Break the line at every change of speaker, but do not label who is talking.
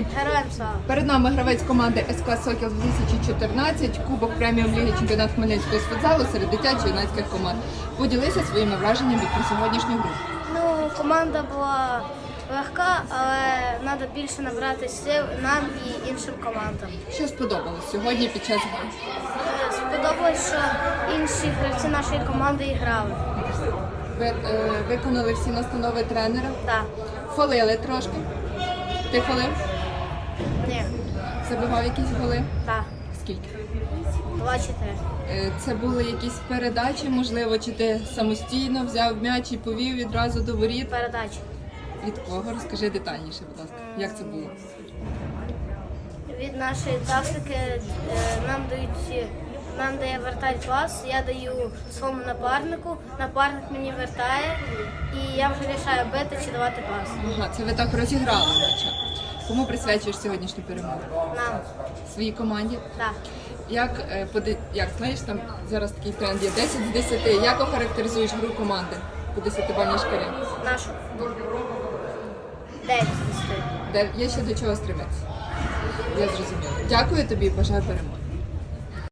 Україні!
Героям слава!
Перед нами гравець команди СК Сокіл 2014, Кубок преміум ліги чемпіонат Хмельницького з футзалу серед дитячо-юнацьких команд. Поділися своїми враженнями від сьогоднішньої гри.
Ну, команда була легка, але треба більше набрати сил нам і іншим командам.
Що сподобалось сьогодні під час гри?
Е, Сподобалось, що інші гравці нашої команди грали.
Ви е, виконали всі настанови тренера,
Так.
фалили трошки. Ти фалив?
Ні.
Забивав якісь голи?
Так.
Скільки?
Два-чотири.
Е, Це були якісь передачі, можливо, чи ти самостійно взяв м'яч і повів відразу до воріт?
Передачі.
Від кого? Розкажи детальніше, будь ласка, як це було?
Від нашої тактики е, нам дають нам дає вертать пас, я даю своєму напарнику, напарник мені вертає, і я вже рішаю бити чи давати пас.
Ага, це ви так розіграли наче. Кому присвячуєш сьогоднішню перемогу?
Нам.
Своїй команді?
Так.
Як, е, поди- як знаєш, там зараз такий тренд є 10 з 10. Як охарактеризуєш гру команди по 10-бальній шкалі?
Нашу. Дев'ять з десяти.
Де є ще до чого стремитися? Я зрозуміла. Дякую тобі, бажаю перемоги.